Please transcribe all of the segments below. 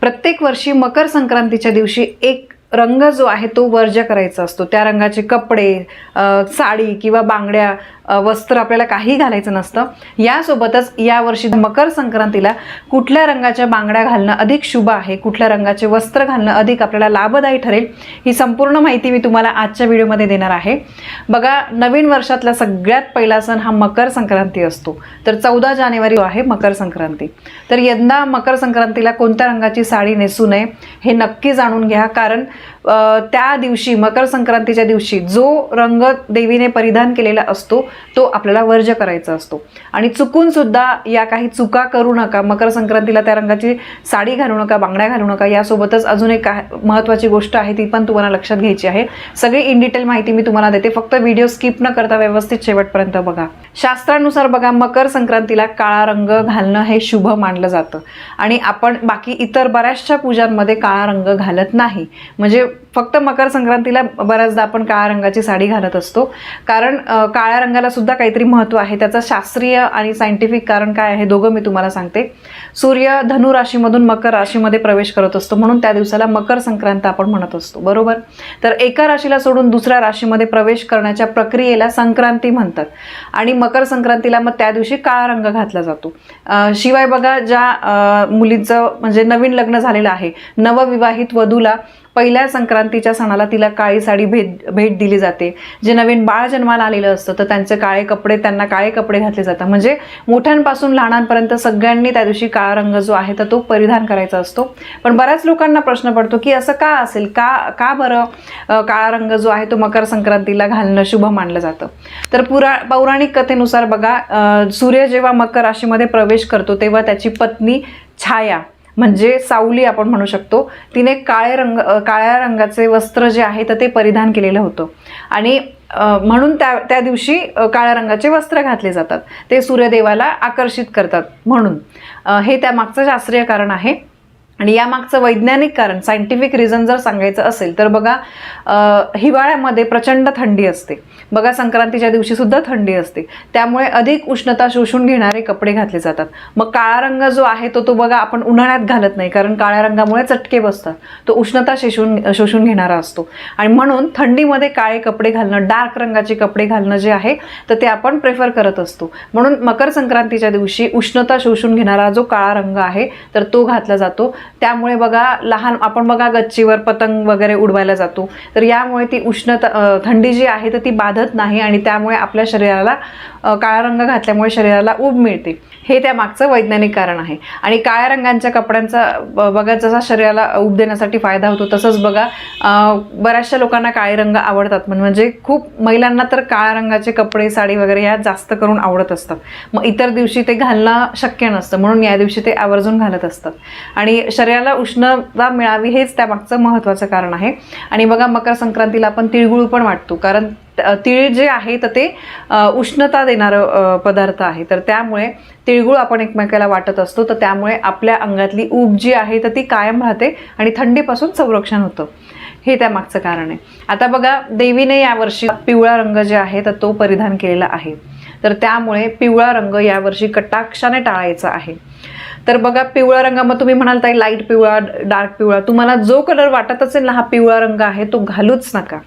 प्रत्येक वर्षी मकर संक्रांतीच्या दिवशी एक रंग जो आहे तो वर्ज करायचा असतो. त्या रंगाचे कपडे साडी किंवा बांगड्या वस्त्र आपल्याला काही घालायचं नसतं. यासोबतच यावर्षी मकर संक्रांतीला कुठल्या रंगाच्या बांगड्या घालणं अधिक शुभ आहे? कुठल्या रंगाचे वस्त्र घालणं अधिक आपल्याला लाभदायी ठरेल? ही संपूर्ण माहिती मी तुम्हाला आजच्या व्हिडिओमध्ये देणार आहे. बघा नवीन वर्षातला सगळ्यात पहिला सण हा मकर संक्रांती असतो. तर चौदा जानेवारी जो आहे मकर संक्रांती. तर यंदा मकर संक्रांतीला कोणत्या रंगाची साडी नेसू नये हे नक्की जाणून घ्या. कारण त्या दिवशी मकर संक्रांतीच्या दिवशी जो रंग देवीने परिधान केलेला असतो तो आपल्याला वर्ज्य करायचा असतो. आणि चुकून सुद्धा या काही चुका करू नका मकर संक्रांतीला त्या रंगाची साडी घालू नका बांगड्या घालू नका यासोबतच अजून एक महत्त्वाची गोष्ट आहे ती पण तुम्हाला लक्षात घ्यायची आहे. सगळी इन डिटेल माहिती मी तुम्हाला देते फक्त व्हिडिओ स्किप न करता व्यवस्थित शेवटपर्यंत बघा. शास्त्रानुसार बघा मकर संक्रांतीला काळा रंग घालणं हे शुभ मानलं जातं. आणि आपण बाकी इतर बऱ्याचशा पूजांमध्ये काळा रंग घालत नाही. म्हणजे फक्त मकर संक्रांतीला बऱ्याचदा आपण काळ्या रंगाची साडी घालत असतो. कारण काळ्या रंगाला सुद्धा काहीतरी महत्त्व आहे. त्याचं शास्त्रीय आणि सायंटिफिक कारण काय आहे दोघं मी तुम्हाला सांगते. सूर्य धनु राशीमधून मकर राशीमध्ये प्रवेश करत असतो. म्हणून त्या दिवसाला मकर संक्रांत आपण म्हणत असतो. बरोबर? तर एका राशीला सोडून दुसऱ्या राशीमध्ये प्रवेश करण्याच्या प्रक्रियेला संक्रांती म्हणतात. आणि मकर संक्रांतीला मग त्या दिवशी काळा रंग घातला जातो. शिवाय बघा ज्या मुलींचं म्हणजे नवीन लग्न झालेलं आहे. नवविवाहित वधूला पहिल्या संक्रांतीच्या सणाला तिला काळी साडी भेट भेट दिली जाते. जे नवीन बाळ जन्माला आलेलं असतं तर त्यांचे काळे कपडे त्यांना काळे कपडे घातले जातात. म्हणजे मोठ्यांपासून लहानांपर्यंत सगळ्यांनी त्या दिवशी काळा रंग जो आहे तर तो परिधान करायचा असतो. पण बऱ्याच लोकांना प्रश्न पडतो की असं का असेल? का का बरं काळा रंग जो आहे तो मकर संक्रांतीला घालणं शुभ मानलं जातं? तर पुरा पौराणिक कथेनुसार बघा सूर्य जेव्हा मकर राशीमध्ये प्रवेश करतो तेव्हा त्याची पत्नी छाया म्हणजे सावली आपण म्हणू शकतो तिने काळे रंग काळ्या रंगाचे वस्त्र जे आहे तर ते परिधान केलेलं होतं. आणि म्हणून त्या त्या दिवशी काळ्या रंगाचे वस्त्र घातले जातात. ते सूर्यदेवाला आकर्षित करतात म्हणून. हे त्यामागचं शास्त्रीय कारण आहे. आणि यामागचं वैज्ञानिक कारण सायंटिफिक रिझन जर सांगायचं असेल तर बघा हिवाळ्यामध्ये प्रचंड थंडी असते. बघा संक्रांतीच्या दिवशी सुद्धा थंडी असते. त्यामुळे अधिक उष्णता शोषून घेणारे कपडे घातले जातात. मग काळा रंग जो आहे तो तो बघा आपण उन्हाळ्यात घालत नाही कारण काळ्या रंगामुळे चटके बसतात. तो उष्णता शोषून शोषून घेणारा असतो. आणि म्हणून थंडीमध्ये काळे कपडे घालणं डार्क रंगाचे कपडे घालणं जे आहे तर ते आपण प्रेफर करत असतो. म्हणून मकर संक्रांतीच्या दिवशी उष्णता शोषून घेणारा जो काळा रंग आहे तर तो घातला जातो. त्यामुळे बघा लहान आपण बघा गच्चीवर पतंग वगैरे उडवायला जातो. तर यामुळे ती उष्णता थंडी जी आहे तर ती बाधत नाही आणि त्यामुळे आपल्या शरीराला काळा रंग घातल्यामुळे शरीराला ऊब मिळते. हे त्या मागचं वैज्ञानिक कारण आहे. आणि काळ्या रंगांच्या कपड्यांचा बघा जसा शरीराला ऊब देण्यासाठी फायदा होतो तसंच बघा बऱ्याचशा लोकांना काळे रंग आवडतात. म्हणजे खूप महिलांना तर काळ्या रंगाचे कपडे साडी वगैरे ह्या जास्त करून आवडत असतात. मग इतर दिवशी ते घालणं शक्य नसतं. म्हणून या दिवशी ते आवर्जून घालत असतात. आणि शरीराला उष्णता मिळावी हेच त्यामागचं महत्त्वाचं कारण आहे. आणि बघा मकर संक्रांतीला आपण तिळगुळ पण वाटतो. कारण तिळ जे आहे तर ते उष्णता देणारं पदार्थ आहे. तर त्यामुळे तिळगुळ आपण एकमेकाला वाटत असतो. तर त्यामुळे आपल्या अंगातली ऊब जी आहे तर ती कायम राहते आणि थंडीपासून संरक्षण होतं. हे त्यामागचं कारण आहे. आता बघा देवीने यावर्षी पिवळा रंग जे आहे तर तो परिधान केलेला आहे. तर त्यामुळे पिवळा रंग यावर्षी कटाक्षाने टाळायचा आहे. तर बघा पिवळा रंग मग तुम्ही म्हणाल ताई लाइट पिवळा डार्क पिवळा. तुम्हाला जो कलर वाटत असेल ना हा पिवळा रंग आहे तो घालूच नका.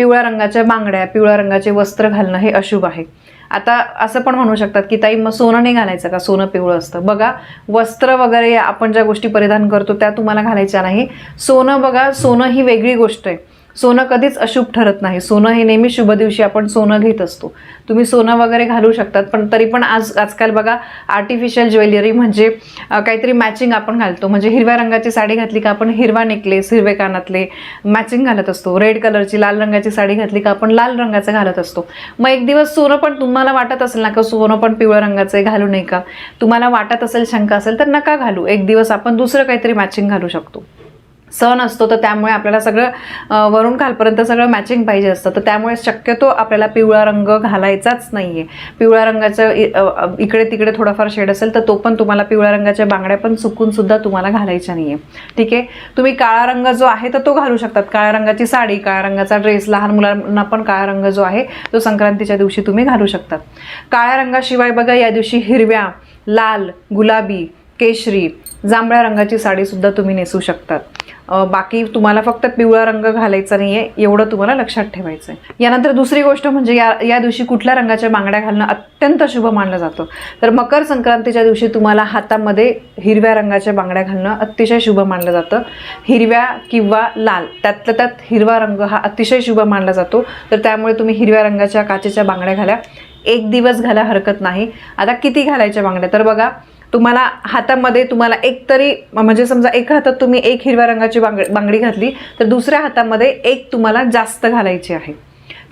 पिवळ्या रंगाच्या बांगड्या पिवळ्या रंगाचे वस्त्र घालणं हे अशुभ आहे. आता असं पण म्हणू शकतात की ताई मग सोनं नाही घालायचं का? सोनं पिवळं असतं. बघा वस्त्र वगैरे आपण ज्या गोष्टी परिधान करतो त्या तुम्हाला घालायच्या नाही. सोनं बघा सोनं ही वेगळी गोष्ट आहे. सोनं कधीच अशुभ ठरत नाही. सोनं हे नेहमी शुभ दिवशी आपण सोनं घेत असतो. तुम्ही सोनं वगैरे घालू शकतात पण तरी पण आज आजकाल बघा आर्टिफिशियल ज्वेलरी म्हणजे काहीतरी मॅचिंग आपण घालतो. म्हणजे हिरव्या रंगाची साडी घातली का आपण हिरवा नेकलेस हिरवे कानातले मॅचिंग घालत असतो. रेड कलरची लाल रंगाची साडी घातली का आपण लाल रंगाचं घालत असतो. मग एक दिवस सोनं पण तुम्हाला वाटत असेल ना का सोनं पण पिवळ्या रंगाचं आहे, घालू नये का? तुम्हाला वाटत असेल शंका असेल तर नका घालू. एक दिवस आपण दुसरं काहीतरी मॅचिंग घालू शकतो. सण असतो तर त्यामुळे आपल्याला सगळं वरून खालपर्यंत सगळं मॅचिंग पाहिजे असतं. तर त्यामुळे शक्यतो आपल्याला पिवळा रंग घालायचाच नाही आहे पिवळ्या रंगाचं इकडे तिकडे थोडाफार शेड असेल तर तो पण तुम्हाला पिवळ्या रंगाच्या बांगड्या पण सुकूनसुद्धा तुम्हाला घालायच्या नाही आहे ठीक आहे? तुम्ही काळा रंग जो आहे तर तो घालू शकतात. काळ्या रंगाची साडी काळ्या रंगाचा ड्रेस लहान मुलांना पण काळा रंग जो आहे तो संक्रांतीच्या दिवशी तुम्ही घालू शकतात. काळ्या रंगाशिवाय बघा या दिवशी हिरव्या लाल गुलाबी केशरी जांभळ्या रंगाची साडीसुद्धा तुम्ही नेसू शकतात. बाकी तुम्हाला फक्त पिवळा रंग घालायचा नाही आहे एवढं तुम्हाला लक्षात ठेवायचं आहे यानंतर दुसरी गोष्ट म्हणजे या या दिवशी कुठल्या रंगाच्या बांगड्या घालणं अत्यंत शुभ मानलं जातं. तर मकर संक्रांतीच्या दिवशी तुम्हाला हातामध्ये हिरव्या रंगाच्या बांगड्या घालणं अतिशय शुभ मानलं जातं. हिरव्या किंवा लाल त्यातल्या त्यात हिरवा रंग हा अतिशय शुभ मानला जातो. तर त्यामुळे तुम्ही हिरव्या रंगाच्या काचेच्या बांगड्या घाला. एक दिवस घाला हरकत नाही. आता किती घालायच्या बांगड्या? तर बघा तुम्हाला हातामध्ये तुम्हाला एक तरी म्हणजे समजा एका हातात तुम्ही एक हिरव्या रंगाची बांग बांगडी घातली तर दुसऱ्या हातामध्ये एक तुम्हाला जास्त घालायची आहे.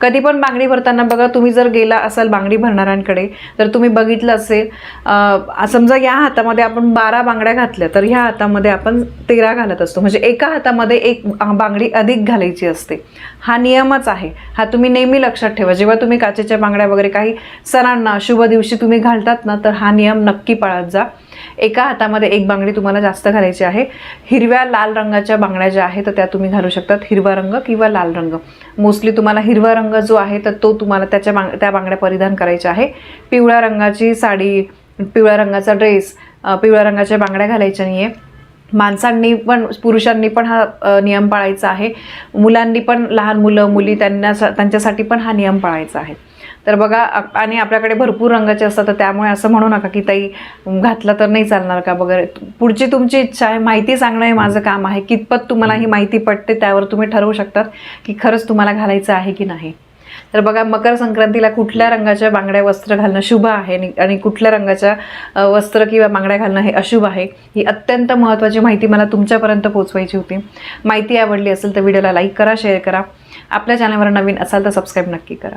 कधी पण बांगडी भरताना बघा तुम्ही जर गेला असाल बांगडी भरणाऱ्यांकडे तर तुम्ही बघितलं असेल समजा या हातामध्ये आपण बारा बांगड्या घातल्या तर ह्या हातामध्ये आपण तेरा घालत असतो. म्हणजे एका हातामध्ये एक बांगडी अधिक घालायची असते. हा नियमच आहे. हा तुम्ही नेहमी लक्षात ठेवा. जेव्हा तुम्ही काचेच्या बांगड्या वगैरे काही सणांना शुभ दिवशी तुम्ही घालतात ना तर हा नियम नक्की पाळत जा. एका हातामध्ये एक बांगडी तुम्हाला जास्त घालायची आहे. हिरव्या लाल रंगाच्या बांगड्या ज्या आहेत तर त्या तुम्ही घालू शकतात. हिरवा रंग किंवा लाल रंग. मोस्टली तुम्हाला हिरवा रंग रंग जो आहे तर तो तुम्हाला त्याच्या बांग त्या बांगड्या परिधान करायच्या आहे. पिवळ्या रंगाची साडी पिवळ्या रंगाचा ड्रेस पिवळ्या रंगाच्या बांगड्या घालायच्या नाही आहे माणसांनी पण पुरुषांनी पण हा नियम पाळायचा आहे. मुलांनी पण लहान मुलं मुली त्यांना त्यांच्यासाठी पण हा नियम पाळायचा आहे. तर बघा आणि आपल्याकडे भरपूर रंगाचे असतात तर त्यामुळे असं म्हणू नका की ताई घातलं तर नाही चालणार का वगैरे. पुढची तुमची इच्छा आहे माहिती सांगणं हे माझं काम आहे. कितपत तुम्हाला ही माहिती पडते त्यावर तुम्ही ठरवू शकतात की खरंच तुम्हाला घालायचं आहे की नाही. तर बघा मकर संक्रांतीला कुठल्या रंगाच्या बांगड्या वस्त्र घालणं शुभ आहे? आणि- आणि कुठल्या रंगाच्या वस्त्र किंवा बांगड्या घालणं हे अशुभ आहे? ही अत्यंत महत्त्वाची माहिती मला तुमच्यापर्यंत पोहोचवायची होती. माहिती आवडली असेल तर व्हिडिओला लाईक करा शेअर करा. आपल्या चॅनलवर नवीन असाल तर सबस्क्राईब नक्की करा.